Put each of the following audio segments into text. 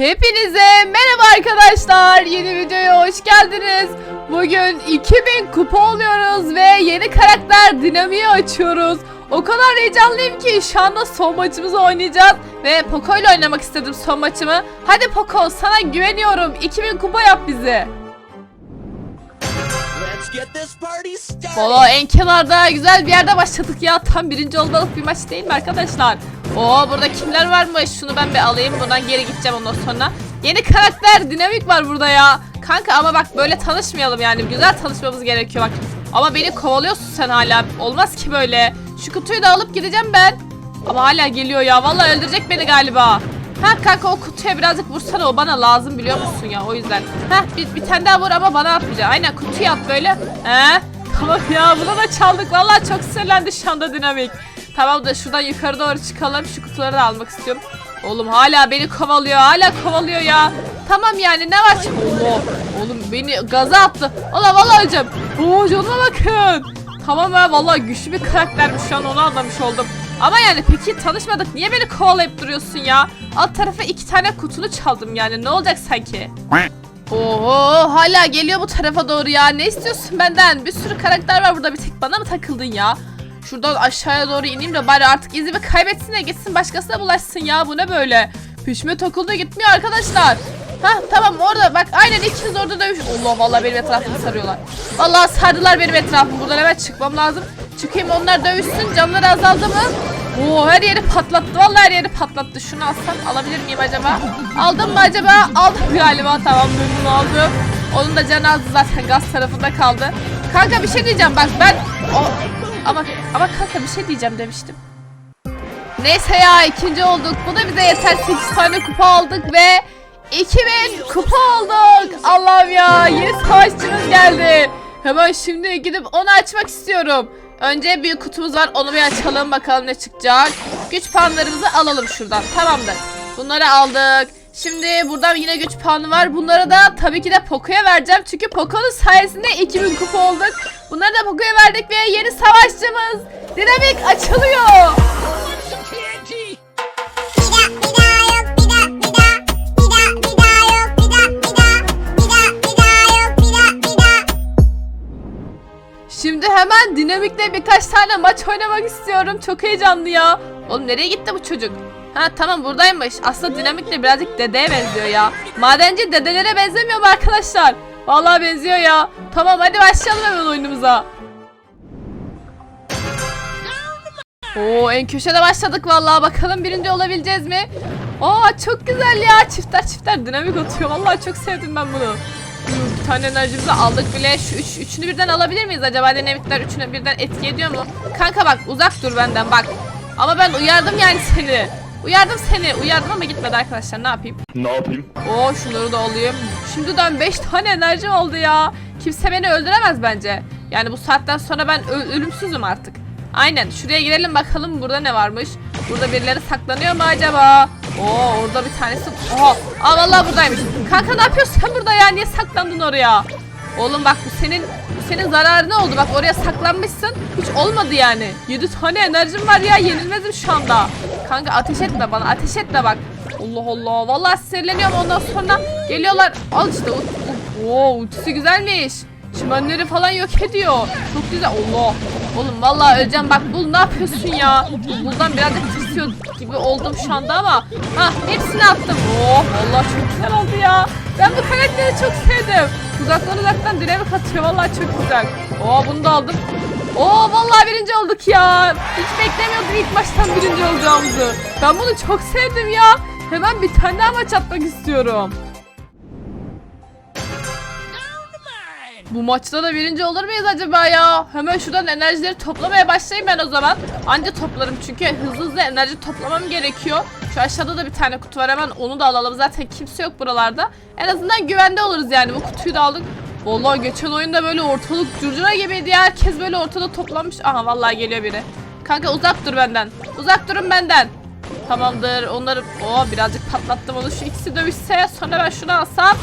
Hepinize merhaba arkadaşlar. Yeni videoya hoş geldiniz. Bugün 2000 kupa oluyoruz ve yeni karakter dinamiği açıyoruz. O kadar heyecanlıyım ki şu anda son maçımızı oynayacağız ve Poco ile oynamak istedim son maçımı. Hadi Poco sana güveniyorum. 2000 kupa yap bizi. Valla en kenarda güzel bir yerde başladık ya. Tam birinci olmalık bir maç değil mi arkadaşlar? Oo burada kimler varmış? Şunu ben bir alayım. Buradan geri gideceğim ondan sonra. Yeni karakter dinamik var burada ya. Kanka ama bak böyle tanışmayalım yani. Güzel tanışmamız gerekiyor bak. Ama beni kovalıyorsun sen hala. Olmaz ki böyle. Şu kutuyu da alıp gideceğim ben. Ama hala geliyor ya. Vallahi öldürecek beni galiba. Ha kanka o kutuya birazcık vursana o bana lazım biliyor musun ya o yüzden. Ha bir, bir tane daha vur ama bana atmayacak. Aynen kutuya at böyle. He? Tamam ya buna da çaldık. Vallahi çok sinirlendi şu anda dinamik. Tamam da şuradan yukarı doğru çıkalım. Şu kutuları da almak istiyorum. Oğlum hala beni kovalıyor. Hala kovalıyor ya. Tamam yani ne var? Allah. Oğlum beni gaza attı. Allah vallahi öleceğim. Oo canıma bakın. Tamam ya vallahi güçlü bir karaktermiş şu an onu anlamış oldum. Ama yani peki tanışmadık niye beni kovalayıp duruyorsun ya? Alt tarafa iki tane kutunu çaldım yani ne olacak sanki? Oho hala geliyor bu tarafa doğru ya. Ne istiyorsun benden? Bir sürü karakter var burada bir tek bana mı takıldın ya? Şuradan aşağıya doğru ineyim de bari artık izimi kaybetsin de gitsin başkasına bulaşsın ya. Bu ne böyle? Pişme takıldı gitmiyor arkadaşlar. Hah tamam orada bak aynen ikiniz orada dövüş. Allah vallahi benim etrafımı sarıyorlar. Vallahi sardılar benim etrafımı. Buradan hemen çıkmam lazım. Çıkayım onlar dövüşsün. Canları azaldı mı? Oo her yeri patlattı. Vallahi her yeri patlattı. Şunu alsam alabilir miyim acaba? Aldım mı acaba? Aldım galiba. Tamam ben bunu aldım. Onun da canı azdı zaten gaz tarafında kaldı. Kanka bir şey diyeceğim bak ben o, ama ama kanka bir şey diyeceğim demiştim. Neyse ya ikinci olduk. Bu da bize yeter. 8 tane kupa aldık ve 2000 kupa olduk. Allah'ım ya yeni savaşçımız geldi. Hemen şimdi gidip onu açmak istiyorum. Önce bir kutumuz var onu bir açalım bakalım ne çıkacak. Güç puanlarımızı alalım şuradan tamamdır. Bunları aldık. Şimdi buradan yine güç puanı var. Bunları da tabii ki de Poco'ya vereceğim. Çünkü Poco'nun sayesinde 2000 kupa olduk. Bunları da Poco'ya verdik ve yeni savaşçımız Dinamik açılıyor. Şimdi hemen Dinamik'le birkaç tane maç oynamak istiyorum. Çok heyecanlı ya. Oğlum nereye gitti bu çocuk? Ha tamam buradaymış. Aslında Dinamik'le birazcık dedeye benziyor ya. Madenci dedelere benzemiyor mu arkadaşlar? Vallahi benziyor ya. Tamam hadi başlayalım hemen oyunumuza. Oo en köşede başladık vallahi bakalım birinci olabileceğiz mi? Aa çok güzel ya çifter çifter dinamik atıyor vallahi çok sevdim ben bunu. Bir tane enerjimizi aldık bile. Şu üç, üçünü birden alabilir miyiz acaba? Dinamikler üçünü birden etki ediyor mu? Kanka bak uzak dur benden bak. Ama ben uyardım yani seni. Uyardım seni. Uyardım ama gitmedi arkadaşlar. Ne yapayım? Ne yapayım? Oo şunları da alayım. Şimdiden 5 tane enerjim oldu ya. Kimse beni öldüremez bence. Yani bu saatten sonra ben ölümsüzüm artık. Aynen şuraya girelim bakalım burada ne varmış. Burada birileri saklanıyor mu acaba? Oo orada bir tanesi. Oha. Aa vallahi buradaymış. Kanka ne yapıyorsun sen burada ya? Niye saklandın oraya? Oğlum bak bu senin bu senin zararına oldu. Bak oraya saklanmışsın. Hiç olmadı yani. 7 tane enerjim var ya. Yenilmezim şu anda. Kanka ateş etme bana. Ateş etme bak. Allah Allah. Vallahi sinirleniyorum ondan sonra geliyorlar. Al işte. Oo ultisi güzelmiş. Çimenleri falan yok ediyor. Çok güzel. Allah. Oğlum vallahi öleceğim. Bak bul ne yapıyorsun ya? Buldan birazcık tırsıyor gibi oldum şu anda ama. Ha hepsini attım. Oh vallahi çok güzel oldu ya. Ben bu karakteri çok sevdim. Uzaktan uzaktan dinamik atıyor. Vallahi çok güzel. Oo bunu da aldım. Oo vallahi birinci olduk ya. Hiç beklemiyordum ilk baştan birinci olacağımızı. Ben bunu çok sevdim ya. Hemen bir tane daha maç atmak istiyorum. Bu maçta da birinci olur muyuz acaba ya? Hemen şuradan enerjileri toplamaya başlayayım ben o zaman. Anca toplarım çünkü hızlı hızlı enerji toplamam gerekiyor. Şu aşağıda da bir tane kutu var hemen onu da alalım. Zaten kimse yok buralarda. En azından güvende oluruz yani bu kutuyu da aldık. Vallahi geçen oyunda böyle ortalık curcuna gibiydi ya. Herkes böyle ortada toplanmış. Aha vallahi geliyor biri. Kanka uzak dur benden. Uzak durun benden. Tamamdır. Onları o birazcık patlattım onu. Şu ikisi dövüşse sonra ben şunu alsam.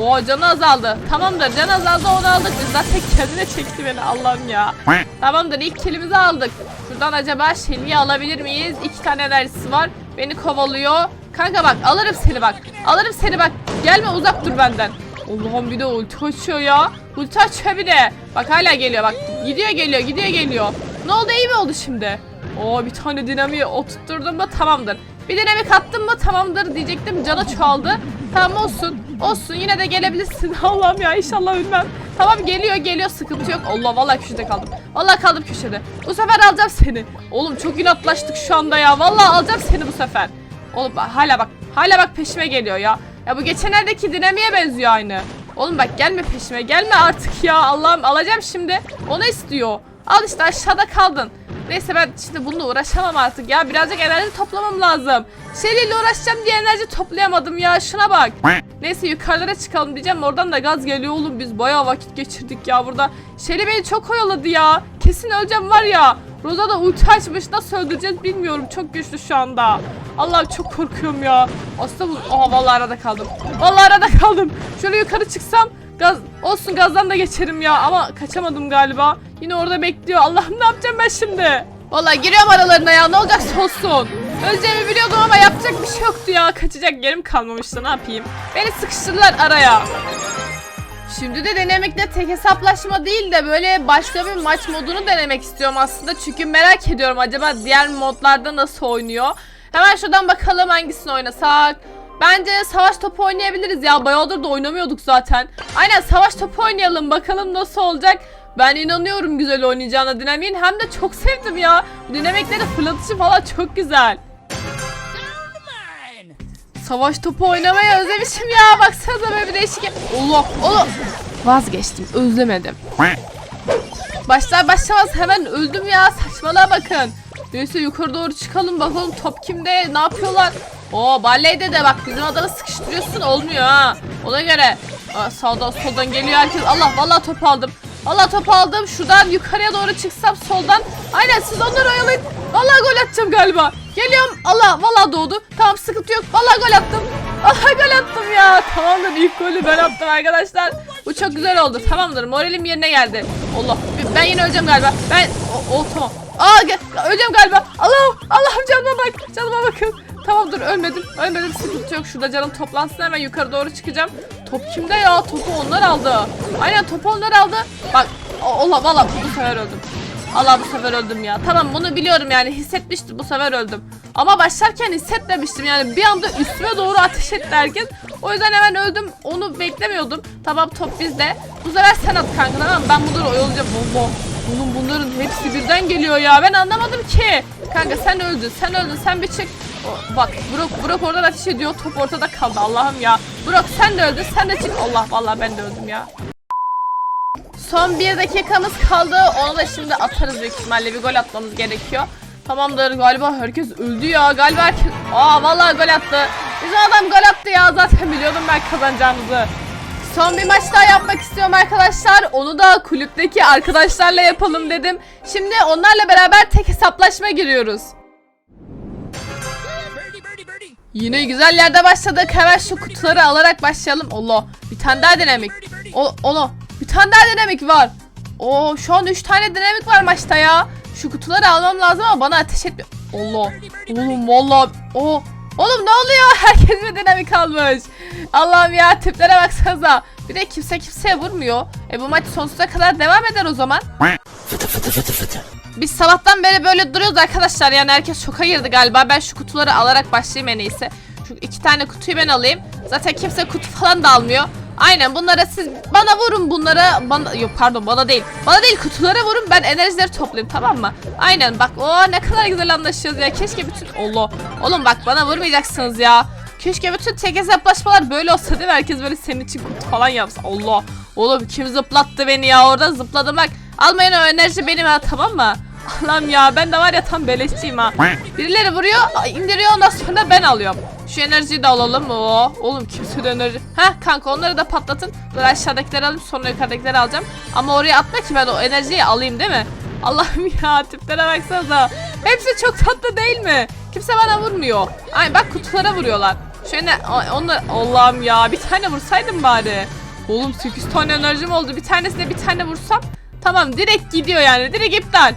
O canı azaldı. Tamamdır. Can azaldı onu aldık. Zaten kendine çekti beni Allah'ım ya. Tamamdır. ilk kilimizi aldık. Şuradan acaba Shelly'yi alabilir miyiz? İki tane enerjisi var. Beni kovalıyor. Kanka bak alırım seni bak. Alırım seni bak. Gelme uzak dur benden. Allah'ım bir de ulti açıyor ya. Ulti açıyor bir de. Bak hala geliyor bak. Gidiyor geliyor gidiyor geliyor. Ne oldu iyi mi oldu şimdi? Oo bir tane dinamiği oturtturdum mu tamamdır. Bir dinamik attım mı tamamdır diyecektim. Canı çoğaldı. Tamam olsun. Olsun yine de gelebilirsin. Allah'ım ya inşallah ölmem. Tamam geliyor geliyor sıkıntı yok. Allah vallahi köşede kaldım. Vallahi kaldım köşede. Bu sefer alacağım seni. Oğlum çok inatlaştık şu anda ya. Vallahi alacağım seni bu sefer. Oğlum hala bak. Hala bak peşime geliyor ya. Ya bu geçenlerdeki dinamiğe benziyor aynı. Oğlum bak gelme peşime. Gelme artık ya. Allah'ım alacağım şimdi. Onu istiyor. Al işte aşağıda kaldın. Neyse ben şimdi bununla uğraşamam artık ya. Birazcık enerji toplamam lazım. Şeyle uğraşacağım diye enerji toplayamadım ya. Şuna bak. Neyse yukarılara çıkalım diyeceğim. Oradan da gaz geliyor oğlum. Biz bayağı vakit geçirdik ya burada. Şeli beni çok oyaladı ya. Kesin öleceğim var ya. Roza da ulti açmış. Nasıl öldüreceğiz bilmiyorum. Çok güçlü şu anda. Allah'ım çok korkuyorum ya. Aslında bu... Aha vallahi arada kaldım. Vallahi arada kaldım. Şöyle yukarı çıksam gaz olsun gazdan da geçerim ya ama kaçamadım galiba. Yine orada bekliyor. Allah'ım ne yapacağım ben şimdi? Vallahi giriyorum aralarına ya. Ne olacaksa olsun. Öleceğimi biliyordum ama yapacak bir şey yoktu ya. Kaçacak yerim kalmamıştı. Ne yapayım? Beni sıkıştırdılar araya. Şimdi de denemekte tek hesaplaşma değil de böyle başka bir maç modunu denemek istiyorum aslında. Çünkü merak ediyorum acaba diğer modlarda nasıl oynuyor. Hemen şuradan bakalım hangisini oynasak. Bence savaş topu oynayabiliriz ya. Bayağıdır da oynamıyorduk zaten. Aynen savaş topu oynayalım bakalım nasıl olacak. Ben inanıyorum güzel oynayacağına dinamiğin. Hem de çok sevdim ya. Dinamikleri fırlatışı falan çok güzel. Savaş topu oynamayı özlemişim ya. Baksanıza böyle bir değişik. Allah Allah. Vazgeçtim. Özlemedim. Başlar başlamaz hemen öldüm ya. Saçmalığa bakın. Neyse yukarı doğru çıkalım bakalım top kimde ne yapıyorlar. Oo baleyde de bak bizim adamı sıkıştırıyorsun olmuyor ha. Ona göre. Sağdan soldan geliyor herkes. Allah vallahi top aldım. Allah top aldım. Şuradan yukarıya doğru çıksam soldan. Aynen siz onları oyalayın. Vallahi gol atacağım galiba. Geliyorum. Allah vallahi doğdu. Tamam sıkıntı yok. Vallahi gol attım. Allah gol attım ya. Tamamdır ilk golü ben attım arkadaşlar. Bu çok güzel oldu. Tamamdır. Moralim yerine geldi. Allah. Ben yine öleceğim galiba. Ben o, o tamam. Aa. Öleceğim galiba. Allah Allah'ım canıma bak. Canıma bakın. Tamam dur ölmedim. Ölmedim sıkıntı yok. Şurada canım toplansın hemen yukarı doğru çıkacağım. Top kimde ya? Topu onlar aldı. Aynen topu onlar aldı. Bak Allah valla bu sefer öldüm. Allah bu sefer öldüm ya. Tamam bunu biliyorum yani hissetmiştim bu sefer öldüm. Ama başlarken hissetmemiştim yani bir anda üstüme doğru ateş etti herkes. O yüzden hemen öldüm. Onu beklemiyordum. Tamam top bizde. Bu sefer sen at kanka tamam? Ben bunları oyalayacağım. Allah. Bunun bunların hepsi birden geliyor ya. Ben anlamadım ki. Kanka sen öldün. Sen öldün. Sen bir çık. Bak Brock, Brock oradan ateş ediyor. Top ortada kaldı. Allah'ım ya. Brock sen de öldün. Sen de çık. Allah vallahi ben de öldüm ya. Son bir dakikamız kaldı. Onu da şimdi atarız büyük ihtimalle. Bir gol atmamız gerekiyor. Tamamdır galiba herkes öldü ya. Galiba. Aa vallahi gol attı. Bizim adam gol attı ya. Zaten biliyordum ben kazanacağımızı. Son bir maç daha yapmak istiyorum arkadaşlar. Onu da kulüpteki arkadaşlarla yapalım dedim. Şimdi onlarla beraber tek hesaplaşma giriyoruz. Yine güzel yerde başladık. Hemen şu kutuları alarak başlayalım. Allah bir tane daha dinamik. O, onu tane daha dinamik var. Oo şu an 3 tane dinamik var maçta ya. Şu kutuları almam lazım ama bana ateş etmiyor. Allah. Oğlum valla. O. Oğlum ne oluyor? Herkes bir dinamik almış. Allah'ım ya tiplere baksanıza. Bir de kimse kimseye vurmuyor. E bu maç sonsuza kadar devam eder o zaman. Biz sabahtan beri böyle duruyoruz arkadaşlar. Yani herkes şoka girdi galiba. Ben şu kutuları alarak başlayayım en iyisi. Şu iki tane kutuyu ben alayım. Zaten kimse kutu falan da almıyor. Aynen bunlara siz bana vurun bunlara bana yok pardon bana değil. Bana değil kutulara vurun ben enerjileri toplayayım tamam mı? Aynen bak o ne kadar güzel anlaşıyoruz ya. Keşke bütün Allah. Oğlum bak bana vurmayacaksınız ya. Keşke bütün tek hesaplaşmalar böyle olsa değil mi? Herkes böyle senin için kutu falan yapsa. Allah. Oğlum kim zıplattı beni ya? Orada zıpladım bak. Almayın o enerji benim ha tamam mı? Allah'ım ya ben de var ya tam beleşçiyim ha. Birileri vuruyor indiriyor ondan sonra ben alıyorum. Şu enerjiyi de alalım. Oo, oğlum kimse de enerji. Ha kanka onları da patlatın. Dur aşağıdakileri alayım sonra yukarıdakileri alacağım. Ama oraya atma ki ben o enerjiyi alayım değil mi? Allah'ım ya tiplere baksanıza. Hepsi çok tatlı değil mi? Kimse bana vurmuyor. Ay bak kutulara vuruyorlar. Şöyle onlar Allah'ım ya bir tane vursaydım bari. Oğlum 8 tane enerjim oldu. Bir tanesine bir tane vursam Tamam direkt gidiyor yani direkt iptal.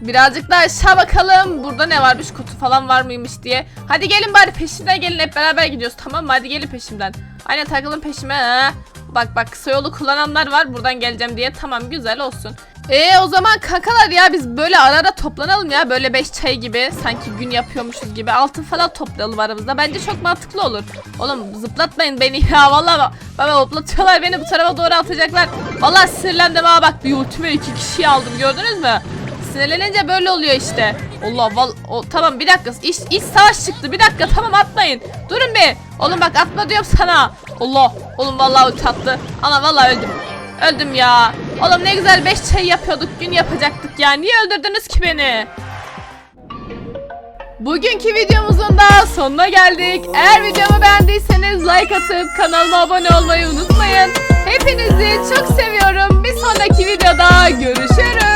Birazcık daha aşağı bakalım. Burada ne varmış kutu falan var mıymış diye. Hadi gelin bari peşinden gelin hep beraber gidiyoruz tamam mı? Hadi gelin peşimden. Aynen takılın peşime. Ha. Bak bak kısa yolu kullananlar var buradan geleceğim diye. Tamam güzel olsun. E o zaman kankalar ya biz böyle ara ara toplanalım ya. Böyle 5 çay gibi sanki gün yapıyormuşuz gibi. Altın falan toplayalım aramızda. Bence çok mantıklı olur. Oğlum zıplatmayın beni ya. Vallahi baba hoplatıyorlar beni bu tarafa doğru atacaklar. Vallahi sinirlendim ha bak bir ultime iki kişiyi aldım gördünüz mü? Sinirlenince böyle oluyor işte. Allah val o, tamam bir dakika iş, iş savaş çıktı bir dakika tamam atmayın. Durun bir. Oğlum bak atma diyorum sana. Allah oğlum vallahi ulti attı. Ana vallahi öldüm. Öldüm ya. Oğlum ne güzel 5 çay yapıyorduk gün yapacaktık ya. Niye öldürdünüz ki beni? Bugünkü videomuzun da sonuna geldik. Eğer videomu beğendiyseniz like atıp kanalıma abone olmayı unutmayın. Hepinizi çok seviyorum. Bir sonraki videoda görüşürüz.